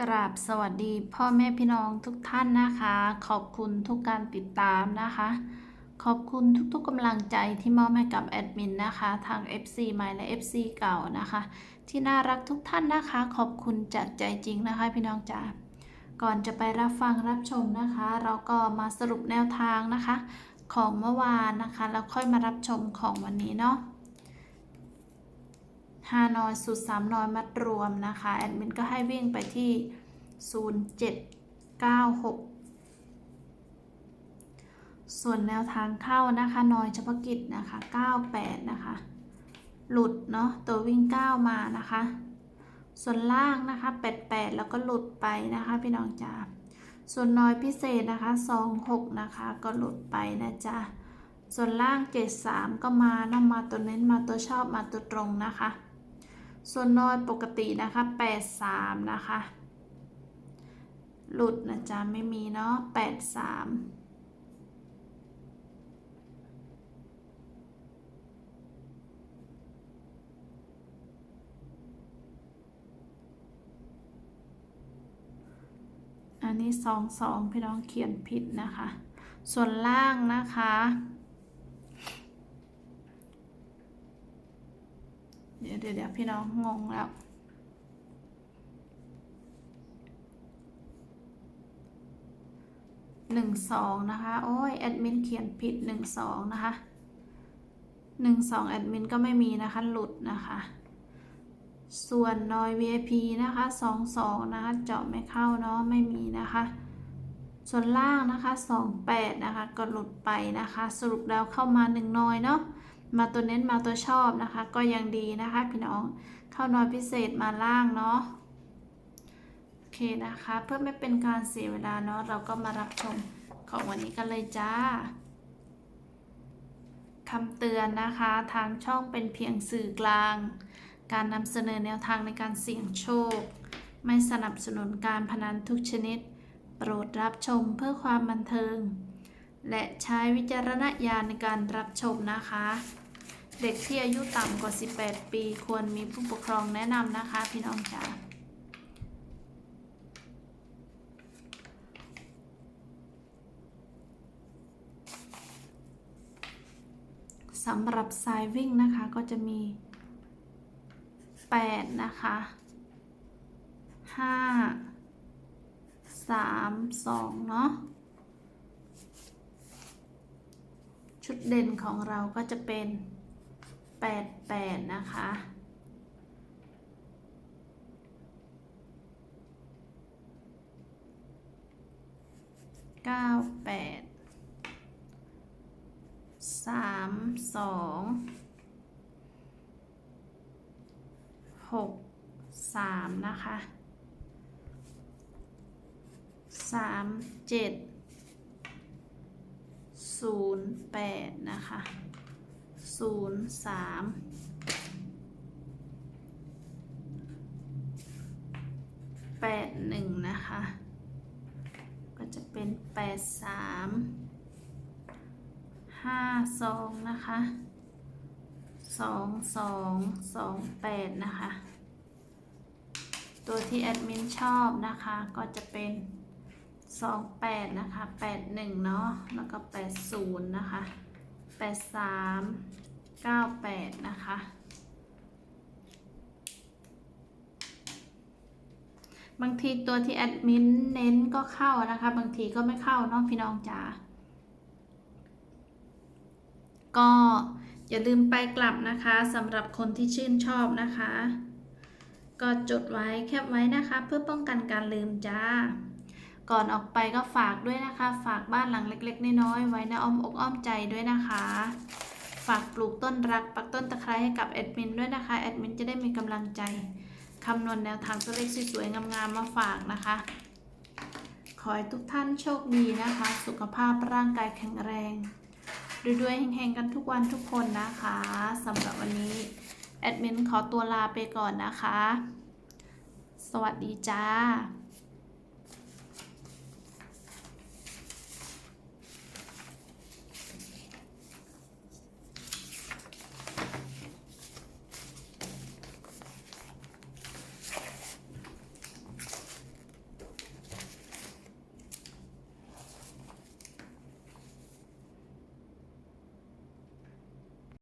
กราบสวัสดีพ่อแม่พี่น้องทุกท่านนะคะ ขอบคุณทุกการติดตามนะคะ ขอบคุณทุกๆกำลังใจที่มอบให้กับแอดมินนะคะทาง FC ใหม่และ FC เก่านะคะ ที่น่ารักทุกท่านนะคะ ขอบคุณจากใจจริงนะคะ พี่น้องจ๋าก่อนจะไปรับฟังรับชมนะคะ เราก็มาสรุปแนวทางนะคะ ของเมื่อวานนะคะแล้วค่อยมารับชมของวันนี้เนาะ ฮานอยสูตรสามนอยมัดรวมนะคะ แอดมินก็ให้วิ่งไปที่ 0796 ส่วนแนวทางเข้านะคะนอยเฉพาะกิจนะคะ 98 นะคะ หลุดเนาะตัววิ่ง 9 มานะคะ ส่วนล่างนะคะ 88 แล้วก็หลุดไปนะคะ พี่น้องจ๋าส่วนนอยพิเศษนะคะ 26 นะคะ ก็หลุดไปนะจ๊ะส่วนล่าง 73 ก็มาเนาะมาตัวเน้นมาตัวชอบมาตัวตรงนะคะ ส่วนนอยปกตินะคะ 83 นะคะ หลุดนะจ๊ะ ไม่มีเนาะ 83อันนี้22พี่น้องเขียนผิดนะคะ ส่วนล่างนะคะ เดี๋ยวเดี๋ยวเดี๋ยวพี่น้องงงแล้ว หนึ่งสองนะคะ โอ้ยแอดมินเขียนผิดหนึ่งสองนะคะหนึ่งสองแอดมินก็ไม่มีนะคะ หลุดนะคะ ส่วนนอย VIP นะคะสองสองนะคะ เจาะไม่เข้าเนาะไม่มีนะคะส่วนล่างนะคะสองแปดนะคะ ก็หลุดไปนะคะ สรุปแล้วเข้ามาหนึ่งนอยเนาะ มาตัวเน้นมาตัวชอบนะคะ ก็ยังดีนะคะพี่น้องเข้านอยพิเศษมาล่างเนาะโอเคนะคะเพื่อไม่เป็นการเสียเวลาเนาะเราก็มารับชมของวันนี้กันเลยจ้าคำเตือนนะคะ ทางช่องเป็นเพียงสื่อกลาง การนำเสนอแนวทางในการเสี่ยงโชค ไม่สนับสนุนการพนันทุกชนิด โปรดรับชมเพื่อความบันเทิง และใช้วิจารณญาณในการรับชมนะคะ เด็กที่อายุต่ำกว่า 18 ปี ควรมีผู้ปกครองแนะนำนะคะ พี่น้องจ๋าสำหรับสายวิ่งนะคะก็จะมี 8 นะคะ 5 3 2 เนาะชุดเด่นของเราก็จะเป็น 88 นะคะ เก้าแปดสามสองหกสามนะคะสามเจ็ดศูนย์แปดนะคะ ศูนย์สามแปดหนึ่งนะคะ ก็จะเป็นแปดสามห้าสองนะคะสองสองสองแปดนะคะ ตัวที่แอดมินชอบนะคะก็จะเป็นสองแปดนะคะแปดหนึ่งเนาะแล้วก็แปดศูนย์นะคะ แปดสามเก้าแปดนะคะ บางทีตัวที่แอดมินเน้นก็เข้านะคะ บางทีก็ไม่เข้าเนาะพี่น้องจ๋าก็อย่าลืมไปกลับนะคะสำหรับคนที่ชื่นชอบนะคะ ก็จดไว้แคปไว้นะคะ เพื่อป้องกันการลืมจ้า ก่อนออกไปก็ฝากด้วยนะคะ ฝากบ้านหลังเล็ก ๆ น้อยๆไว้ในอ้อมอกอ้อมใจด้วยนะคะ ฝากปลูกต้นรักปักต้นตะไคร้ให้กับแอดมินด้วยนะคะแอดมินจะได้มีกำลังใจคำนวณแนวทางตัวเลขสวยๆงามๆมาฝากนะคะ ขอให้ทุกท่านโชคดีนะคะ สุขภาพร่างกายแข็งแรงด้วยๆแห่งๆกันทุกวันทุกคนนะคะสำหรับวันนี้แอดมินขอตัวลาไปก่อนนะคะ สวัสดีจ้า